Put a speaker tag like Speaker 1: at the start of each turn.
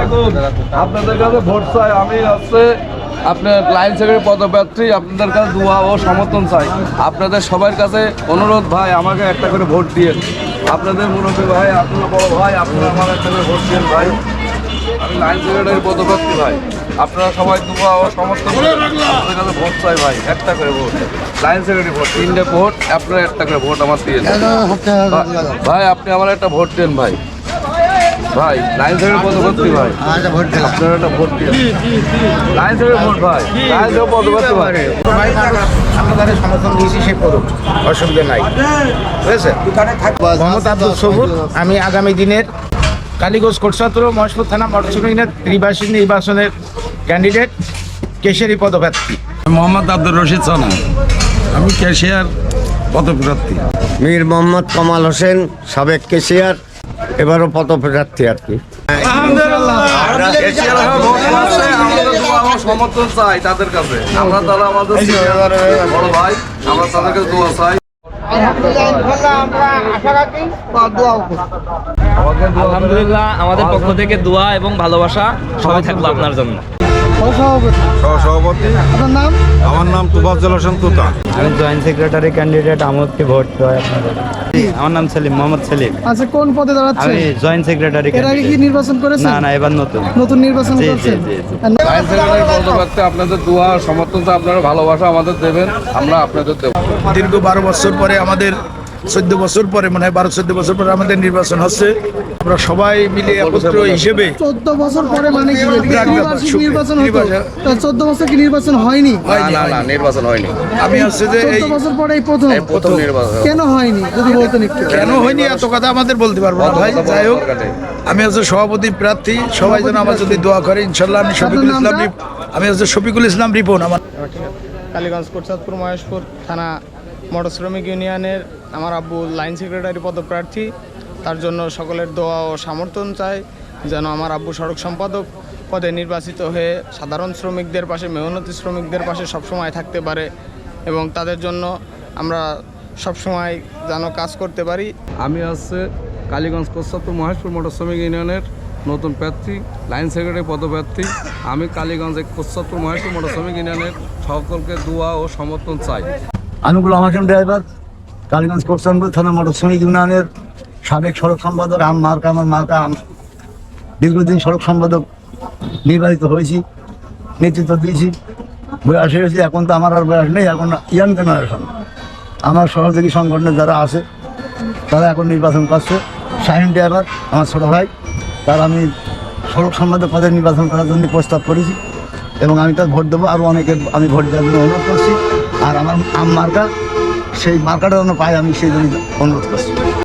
Speaker 1: আলাইকুম। আপনাদের কাছে ভোট চাই আমি হচ্ছে আপনার লাইন সেক্রেটারি পদপ্রার্থী আপনাদের কাছে দোয়া ও সমর্থন চাই। আপনাদের সবার কাছে অনুরোধ ভাই আমাকে একটা করে ভোট দিয়ে আপনাদের মুরব্বী ভাই আপনার বড় ভাই আপনারা আমার একটা করে ভোট দিন ভাই। আমি লাইন সেক্রেটারি পদপ্রার্থী ভাই। আপনারা সবাই দোয়া ও সমর্থন আপনাদের কাছে ভোট চাই ভাই একটা করে ভোট। লাইন সেক্রেটারি ভোট তিনটে ভোট আপনারা একটা করে ভোট আমার দিয়ে ভাই আপনি আমার একটা ভোট দেন ভাই। ভাই লাইন থেকে পদপ্রার্থী ভাই। আপনার একটা ভোট দিন। লাইন থেকে ভোট ভাই লাইন থেকে পদপ্রার্থী ভাই।
Speaker 2: আপনাদের সমর্থন দিয়েছি সে করুক। অসুবিধা নাই। বুঝেছে মোহাম্মদ আব্দুল সবুর আমি আগামী দিনের কালীগঞ্জ কোটসাত্র মহেশপুর থানা মটরসিংহের ত্রিবাসী নির্বাচনের ক্যান্ডিডেট কেশরী পদপ্রার্থী।
Speaker 1: মোহাম্মদ আব্দুর রশিদ সানা। আমি ক্যাশিয়ার পদপ্রার্থী।
Speaker 3: মীর মোহাম্মদ কামাল হোসেন সাবেক কেশিয়ার। এবারও পদপ্রার্থী আর কি
Speaker 1: সমর্থন চাই তাদের কাছে।
Speaker 4: আলহামদুলিল্লাহ, আমাদের পক্ষ থেকে দোয়া এবং ভালোবাসা সবাই থাকল আপনার জন্য
Speaker 5: আমার নাম তুফাজ্জল হোসেন তুতা
Speaker 6: আমি জয়েন্ট সেক্রেটারি ক্যান্ডিডেট আমোদকে ভোট চাই আমার নাম সেলিম মোহাম্মদ সেলিম।
Speaker 7: আচ্ছা কোন পদে দাঁড়াচ্ছে
Speaker 6: আমি জয়েন্ট সেক্রেটারি
Speaker 7: এর আগে কি নির্বাচন করেছেন?
Speaker 6: না না এবার নতুন।
Speaker 7: নতুন নির্বাচন
Speaker 6: জি, জি,
Speaker 7: করছেন।
Speaker 6: জি, জি।
Speaker 1: সেক্রেটারি পদপ্রার্থী আপনাদের দোয়া সমর্থন আপনারা ভালোবাসা আমাদের দেবেন আমরা আপনাদের দেবো।
Speaker 2: দীর্ঘ বারো বছর পরে আমাদের চোদ্দ বছর পরে মনে হয় বারো চোদ্দ বছর পরে আমাদের নির্বাচন হচ্ছে। আমরা সবাই মিলে একত্র হিসেবে
Speaker 7: চোদ্দ বছর পরে মানে কি? নির্বাচন হতো? চোদ্দ বছর কি নির্বাচন হয়নি?
Speaker 1: না না নির্বাচন হয়নি।
Speaker 2: আমি হচ্ছে যে
Speaker 7: চোদ্দ বছর পরে এই প্রথম।
Speaker 1: প্রথম নির্বাচন
Speaker 7: কেন হয়নি? যদি বলতেন একটু।
Speaker 2: কেন হয়নি? এত কথা আমাদের বলতে পারব না। ভাই যাই হোক আমি হচ্ছে সভাপতি প্রার্থী। সবাই যেন আমার যদি দোয়া করে। ইনশাল্লাহ আমি শফিকুল ইসলাম? আমি হচ্ছে শফিকুল ইসলাম রিপন। আমার
Speaker 8: কালীগঞ্জ কোটসাদপুর মহেশপুর থানা মোটর শ্রমিক ইউনিয়নের আমার আব্বু লাইন সেক্রেটারি পদপ্রার্থী। তার জন্য সকলের দোয়া ও সমর্থন চাই যেন আমার আব্বু সড়ক সম্পাদক পদে নির্বাচিত হয়ে সাধারণ শ্রমিকদের পাশে মেহনতি শ্রমিকদের পাশে সবসময় থাকতে পারে এবং তাদের জন্য আমরা সবসময় যেন কাজ করতে পারি।
Speaker 1: আমি হচ্ছে কালীগঞ্জ কোস্তাপুর মহেশপুর মোটর শ্রমিক ইউনিয়নের নতুন প্রার্থী লাইন সেক্রেটারি পদপ্রার্থী। আমি কালীগঞ্জে কোস্তাপুর মহেশপুর মোটর শ্রমিক ইউনিয়নের সকলকে দোয়া ও সমর্থন চাই।
Speaker 3: আনুকুল আমাজন ড্রাইভার কালীগঞ্জ কোরসানপুর থানা মোটর শ্রমিক ইউনিয়নের সাবেক সড়ক সম্পাদক আম মার্কা, আমার মার্কা আম দীর্ঘদিন সড়ক সম্পাদক নির্বাচিত হয়েছি, নেতৃত্ব দিয়েছি। বয়স হয়েছি, এখন তো আমার আর বয়স নেই, এখন ইয়াং জেনারেশন। আমার সহযোগী সংগঠনের যারা আছে, তারা এখন নির্বাচন করছে। শাহিন ড্রাইভার, আমার ছোটো ভাই, তার আমি সড়ক সম্পাদক পদে নির্বাচন করার জন্য প্রস্তাব করেছি এবং আমি তার ভোট দেবো। আরও অনেকে আমি ভোট দেওয়ার জন্য অনুরোধ করছি। আর আমার আম মার্কা সেই মার্কাটা যেন পাই আমি সেই জন্য অনুরোধ করছি।